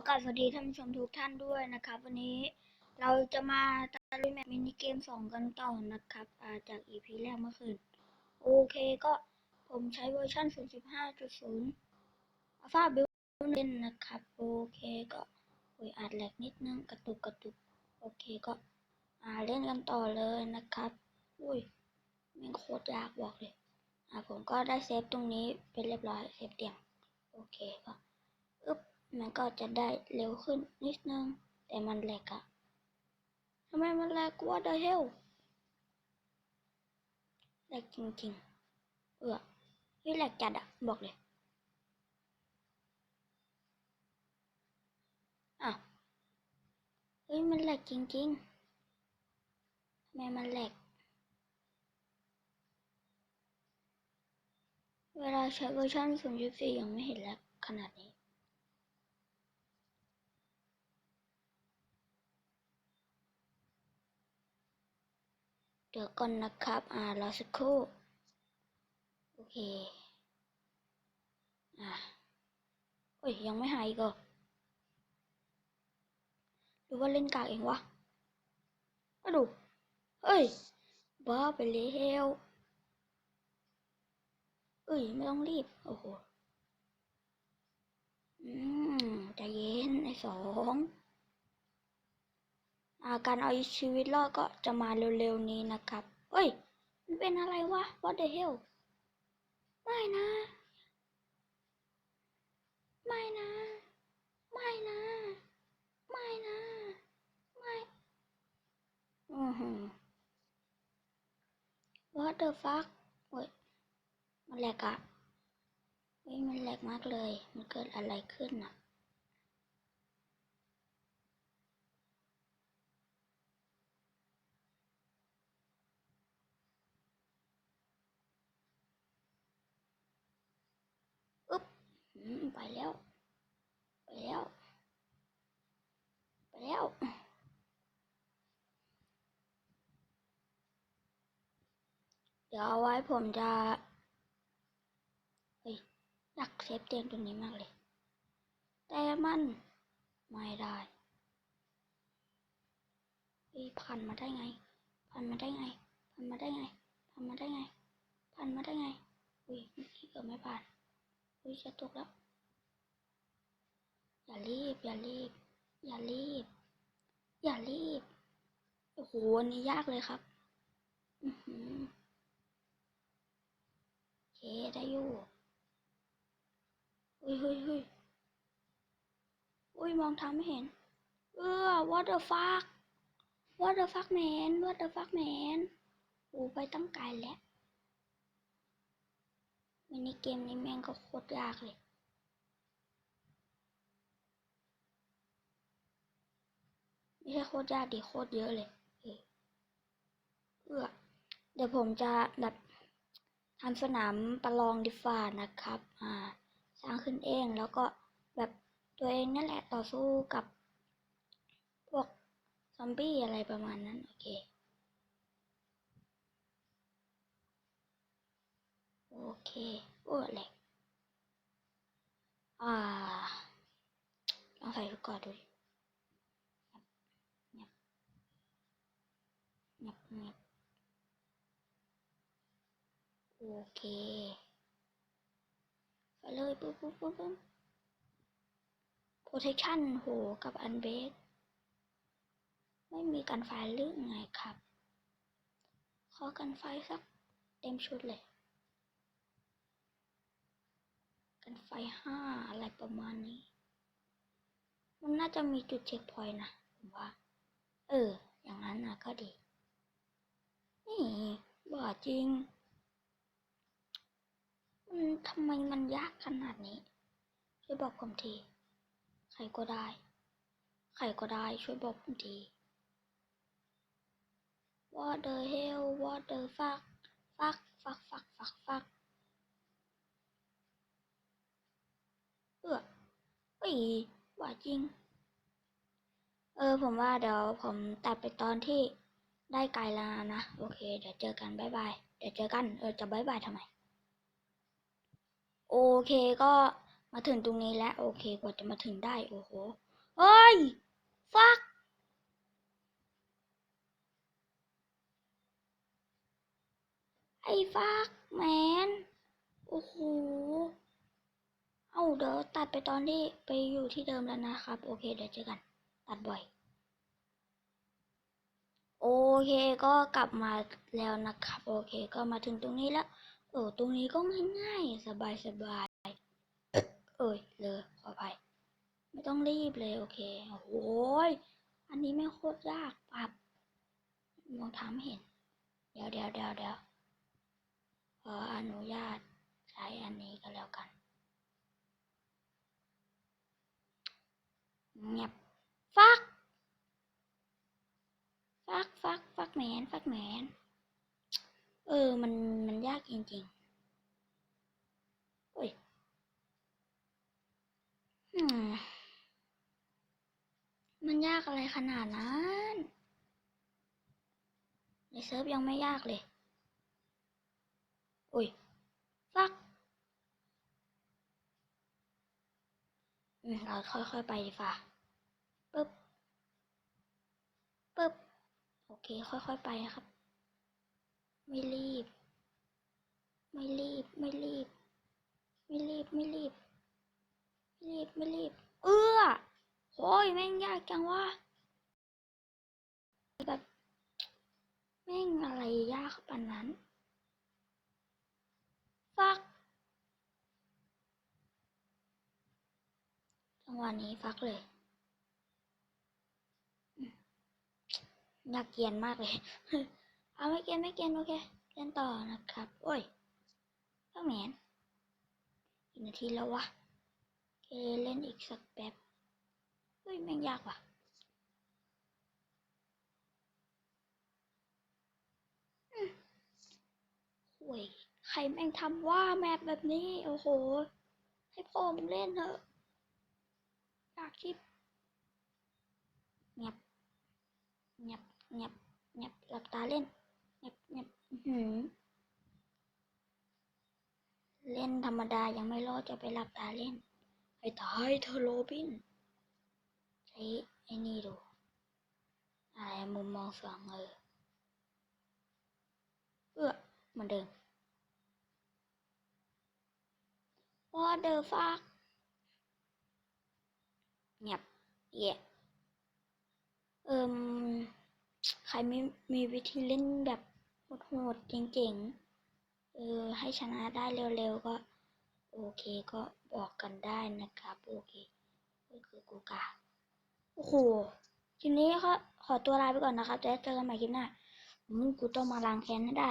อกาบสวัสดีท่านผู้ชมทุกท่านด้วยนะครับ วันนี้เราจะมาตะลุยแมปมินิเกมสองกันต่อนะครับาจาก EP แรกเมื่อคืน โอเคก็ผมใช้เวอร์ชัน0.15.0 Alpha Build เล่นนะครับ โอเคก็โอ้ยอาจแหลกนิดนึงกระตุกกระตุก โอเคก็อ่าเล่นกันต่อเลยนะครับอุ้ยม่งโคตรยากบอกเลยอ่าผมก็ได้เซฟตรงนี้เป็นเรียบร้อยเซฟเตียงโอเคก็อึ๊บ มันก็จะได้เร็วขึ้นนิดนึง แต่มันแหลกอะทำไมมันแหลกว่าเดอะเฮลแหลกจริงๆ เออเฮ้ยแหลกจัดอะบอกเลยอ้าวเฮ้ยมันแหลกจริงๆทำไมมันแหลกเวลาใช้เวอร์ชัน0.4ยังไม่เห็นแหลกขนาดนี้ เดี๋ยวก่อนนะครับ อ่ารอสักครู่ โอเค อ่าเอ้ย ยังไม่หายอีกเหรอหรือว่าเล่นกากเองวะมาดู เฮ้ย บ้าไปแล้วเอ้ย ไม่ต้องรีบ โอ้โห อืมใจเย็นไอ้สอง การเอาชีวิตรอดก็จะมาเร็วๆนี้นะครับ เฮ้ย มันเป็นอะไรวะ What the hell ไม่นะ ไม่นะ ไม่นะ ไม่นะ ไม่อือหือ What the fuck เฮ้ย มันแหลกอะเฮ้ย มันแหลกมากเลย มันเกิดอะไรขึ้นอะอึ๊บอืม ไปแล้ว ไปแล้ว ไปแล้วเดี๋ยวเอาไว้ผมจะเฮ้ยอยากเซฟเตียงตรงนี้มากเลย แต่มันไม่ได้เฮ้ยผ่านมาได้ไง ผ่านมาได้ไง ผ่านมาได้ไง ผ่านมาได้ไง ผ่านมาได้ไงอุ้ยเมื่อกี้เกือบไม่ผ่าน อุ้ยจะตกแล้ว อย่ารีบ อย่ารีบ อย่ารีบ อย่ารีบ โอ้โหอันนี้ยากเลยครับ อือหือเค ได้อยู่เฮ้ยเฮ้ยเฮ้ยอุ้ย มองทางไม่เห็น เออ what the fuck what the fuck man what the fuck man โอ้ไปตั้งไกลแล้ว มินิเกมนี้แม่งก็โคตรยากเลย ไม่ใช่โคตรยากดิโคตรเยอะเลยเออเดี๋ยวผมจะแบบทำสนามประลองดิฟานะครับ อ่า สร้างขึ้นเองแล้วก็แบบตัวเองนั่นแหละต่อสู้กับพวกซอมบี้อะไรประมาณนั้น โอเค โอ เคโอ้แหลกอ่าลองใส่ชุดก่อนดูดิเงียบเงียบเงียบโอเคไปเลยปุ๊บปุ๊บปุ๊บปุ๊บ protection โหกับอันเบสไม่มีกันไฟหรือไงครับ ขอกันไฟสักเต็มชุดเลย กันไฟห้าอะไรประมาณนี้ มันน่าจะมีจุดเช็คพอยต์นะผมว่า เออ อย่างนั้นนะก็ดี นี่บ้าจริง มันทำไมมันยากขนาดนี้ ช่วยบอกผมที ใครก็ได้ ใครก็ได้ช่วยบอกผมที What the hell What the fuck fuck fuck fuck fuck fuck เออ เฮ้ยว่าจริง เออ ผมว่าเดี๋ยวผมตัดไปตอนที่ได้ไกลแล้วนะ โอเค เดี๋ยวเจอกันบายบาย เดี๋ยวเจอกัน เออ จะบายบายทำไม โอเคก็มาถึงตรงนี้แล้ว โอเค กว่าจะมาถึงได้ โอ้โห เฮ้ย ฟักไอ้ฟักแมน โอ้โห เอาเดี๋ยวตัดไปตอนที่ไปอยู่ที่เดิมแล้วนะครับ โอเค เดี๋ยวเจอกัน ตัดบ่อย โอเคก็กลับมาแล้วนะครับ โอเค ก็มาถึงตรงนี้แล้วเออตรงนี้ก็ง่ายๆสบายสบายเอ้ยเลยขออภัยไม่ต้องรีบเลยโอเคโอ้ยอันนี้ไม่โคตรยากปับมองทำไม่เห็น เดี๋ยวเดี๋ยวเดี๋ยวเดี๋ยวขออนุญาตใช้อันนี้ก็แล้วกัน เงียบฟัก ฟักฟักฟักแมนฟักแมน เออ มัน มันยากจริงๆ โอ้ยมันยากอะไรขนาดนั้นในเซิร์ฟยังไม่ยากเลยโอ้ยฟักอืมเราค่อยๆไปดีกว่าปึ๊บ ปึ๊บโอเค ค่อยๆไปนะครับ ไม่รีบ ไม่รีบ ไม่รีบ ไม่รีบ ไม่รีบ ไม่รีบ ไม่รีบ เอื้อโอ้ยแม่งยากจังวะแบบแม่งอะไรยากปานนั้น ฟัก จังหวะนี้ฟักเลยอืม อยากเกียนมากเลย เอาไม่เกียนไม่เกียนโอเคเล่นต่อนะครับ โอ้ยพ่อแมนอีกนาทีแล้ววะเคเล่นอีกสักแป๊บ เฮ้ยแม่งยากว่ะอืมโอ้ยใครแม่งทำว่าแมปแบบนี้ โอ้โห ให้พ่อมเล่นเถอะ อยากชิบเงียบ เงียบเงียบเงียบหลับตาเล่นเงียบเงียบอื้อหือเล่นธรรมดายังไม่รอดจะไปหลับตาเล่นให้ตายเธอะโรบิน ใช้ไอ้นี่ดูอะไรมุมมองสองเออเอื้อเหมือนเดิม What the fuck เงียบเย่เอิม ใครไม่มีวิธีเล่นแบบโหดๆเจ๋งๆ เออ ให้ชนะได้เร็วๆ ก็ โอเคก็บอกกันได้นะครับ โอเคก็คือกูกาโอ้โหคลิปนี้ก็ขอตัวลาไปก่อนนะครับจะเจอกันใหม่คลิปหน้าอืมกูต้องมาล้างแค้นให้ได้